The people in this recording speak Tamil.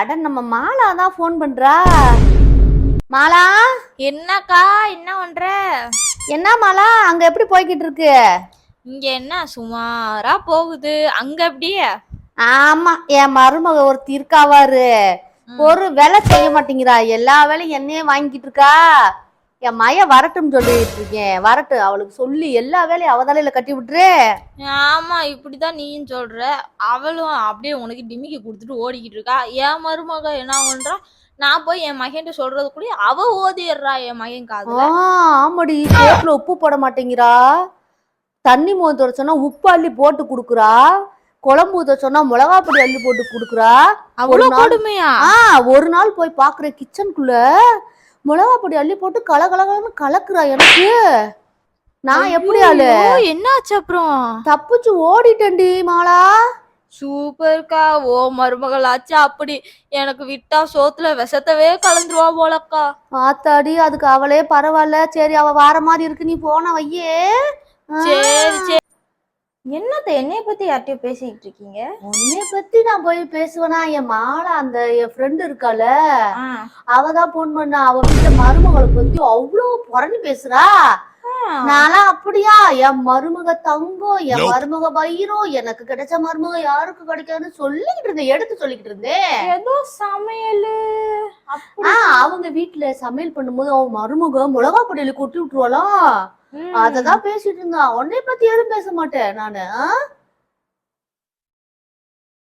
அட நம்ம மாலா தான் ஃபோன் பண்றா. மாலா? என்னக்கா என்ன பண்ற? என்ன மாலா அங்க எப்படி போய்கிட்டு இருக்கு? இங்க என்ன சுமாரா போகுது. அங்க எப்படியே? ஆமா என் மருமக ஒருத்தி இருக்காவாரு ஒரு வேலை செய்ய மாட்டேங்கிறா. எல்லா வேலையும் என்னையே வாங்கிட்டு இருக்கா. என் மய வரட்டும் சொல்லிட்டு இருக்கேன். வரட்டும் அவளுக்கு சொல்லி எல்லா வேலையும் அவ தலையில கட்டி விட்டுரு. ஆமா இப்படிதான் நீயும் சொல்ற. அவளும் அப்படியே உனக்கு டிமிக்கி கொடுத்துட்டு ஓடிக்கிட்டு இருக்கா. என் மருமக என்ன பண்றா? நான் போய் என் மகன்கிட்ட சொல்றதுக்குள்ளே அவ ஓதிடுறா என் மகன் காதுல. ஆமாடி. சோப்புல உப்பு போட மாட்டேங்கிறா. தண்ணி மோந்து சொன்னா உப்பு அள்ளி போட்டு குடுக்குறா. குழம்பு ஊத்த சொன்னா மிளகா பொடி அள்ளி போட்டு குடுக்குறா. அவ்வளவு கொடுமையா? ஆ ஒரு நாள் போய் பாக்குறேன் கிச்சனுக்குள்ள மிளகா பொடி அள்ளி போட்டு கலகலகலன்னு கலக்குறா எனக்கு. நான் எப்படி ஆளு? என்னாச்சு அப்புறம்? தப்பிச்சு ஓடிட்டேன்டி மாலா. சூப்பர்க்கா ஓ மருமகளாச்சு அப்படி. எனக்கு விட்டா சோத்துல விஷத்தவே கலந்துருவா போலக்கா. ஆத்தாடி அதுக்கு அவளே பரவாயில்ல. சரி அவ வார மாதிரி இருக்கு நீ போன வையே. சரி சரி. என்னத்த என்னைய பத்தி யார்கிட்டயும் பேசிக்கிட்டு இருக்கீங்க? உன்னை பத்தி நான் போய் பேசுவேனா? என் மாலா அந்த என் ஃப்ரெண்டு இருக்கால ஆ, அவ தான் போன் பண்ணா. அவ வீட்டுல மருமகளை பத்தி அவ்வளவு புறணி பேசுறா. நான்லாம் அப்படியா? என் மருமக தங்கம் என் மருமக பயிரும் எனக்கு கிடைச்ச மருமக யாருக்கு கிடைக்காதுன்னு சொல்லிக்கிட்டு இருந்தேன் எடுத்து சொல்லிக்கிட்டு இருந்தேன். ஏதோ சமையல். ஆ அவங்க வீட்டுல சமையல் பண்ணும்போது அவன் மருமக மிளகா பொடியில கொட்டி விட்டுருவாளாம் ம். அததான் பேசிட்டு இருந்தா உன்னை பத்தி எதுவும் பேச மாட்டேன் நானு?